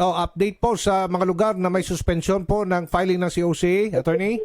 o update po sa mga lugar na may suspension po ng filing ng COC, attorney?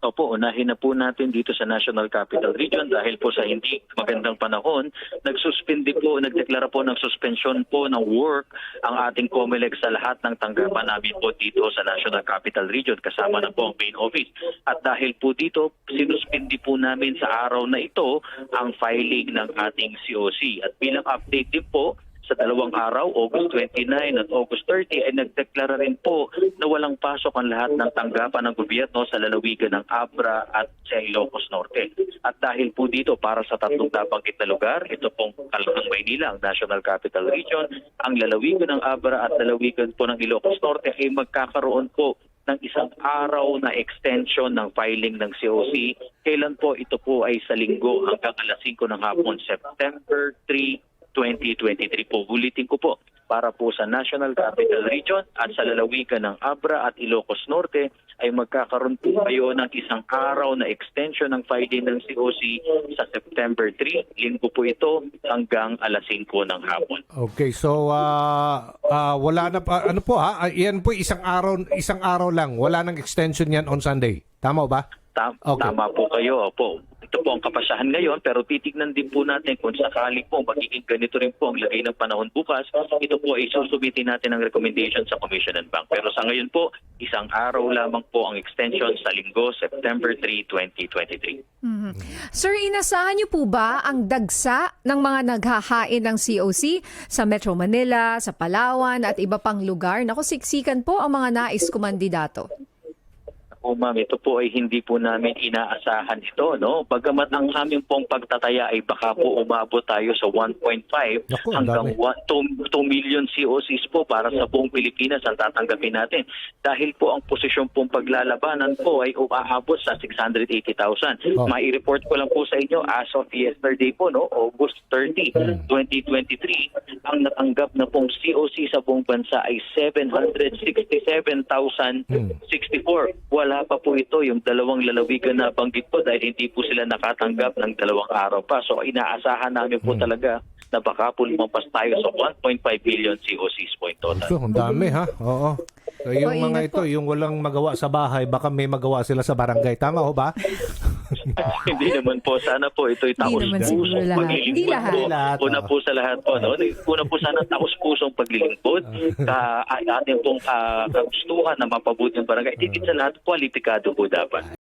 Opo, unahin na po natin dito sa National Capital Region dahil po sa hindi magandang panahon, nagsuspindi po, nagdeklara po ng suspension po ng work ang ating COMELEC sa lahat ng tanggapan namin po dito sa National Capital Region kasama na po ang main office. At dahil po dito, sinuspindi po namin sa araw na ito ang filing ng ating COC. At bilang update din po, sa dalawang araw, August 29 at August 30, ay nagdeklara rin po na walang pasok ang lahat ng tanggapan ng gobyerno sa lalawigan ng Abra at sa Ilocos Norte. At dahil po dito, para sa tatlong nabanggit na lugar, ito pong Kalakang Maynila, ang National Capital Region, ang lalawigan ng Abra at lalawigan po ng Ilocos Norte ay magkakaroon po ng isang araw na extension ng filing ng COC. Kailan po ito po ay sa linggo hanggang alas 5 ng hapon, September 3, 2023 po. Ulitin ko po, para po sa National Capital Region at sa lalawigan ng Abra at Ilocos Norte ay magkakaroon po kayo ng isang araw na extension ng filing ng COC sa September 3. Linggo po ito hanggang alas 5 ng hapon. Okay, so ah, ah, wala na pa ano po ha? Ah, Yan po isang araw isang araw lang. Wala nang extension yan on Sunday. Tama ba? Tam- Okay. Tama po kayo, opo. Ito po ang kapasahan ngayon, pero titignan din po natin kung sakali po magiging ganito rin po ang lagay ng panahon bukas. Ito po ay susubitin natin ang recommendation sa Commission and Bank. Pero sa ngayon po, isang araw lamang po ang extension sa linggo, September 3, 2023. Mhm. Sir, inasahan niyo po ba ang dagsa ng mga naghahain ng COC sa Metro Manila, sa Palawan at iba pang lugar? Naku, siksikan po ang mga nais kumandidato. O ma'am, ito po ay hindi po namin inaasahan ito, no? Bagamat ang aming pong pagtataya ay baka po umabot tayo sa 1.5 Naku, ang hanggang dami. 1, 2, million COCs po para sa buong Pilipinas ang tatanggapin natin. Dahil po ang posisyon pong paglalabanan po ay umaabot sa 680,000. Oh. Mai-report ko lang po sa inyo as of yesterday po, no? August 30, Hmm. 2023, ang natanggap na pong COC sa buong bansa ay 767,064. Wala pa po ito yung dalawang lalawigan na banggit po dahil hindi po sila nakatanggap ng dalawang araw pa. So inaasahan namin po talaga na baka po lumampas tayo sa 1.5 billion COCs po in total. Ito, ang dami ha. Oo. So, yung mga ito, yung walang magawa sa bahay, baka may magawa sila sa barangay. Tama ho ba? hindi naman po. Sana po ito'y taos naman siguro pusong lahat. paglilingkod Hindi lahat. po. Hindi lahat, Una po sa lahat po. No? Una po sana taos pusong paglilingkod. ka, ating pong ka, kagustuhan na mapabuti ang barangay. Higit sa lahat, kwalipikado po dapat.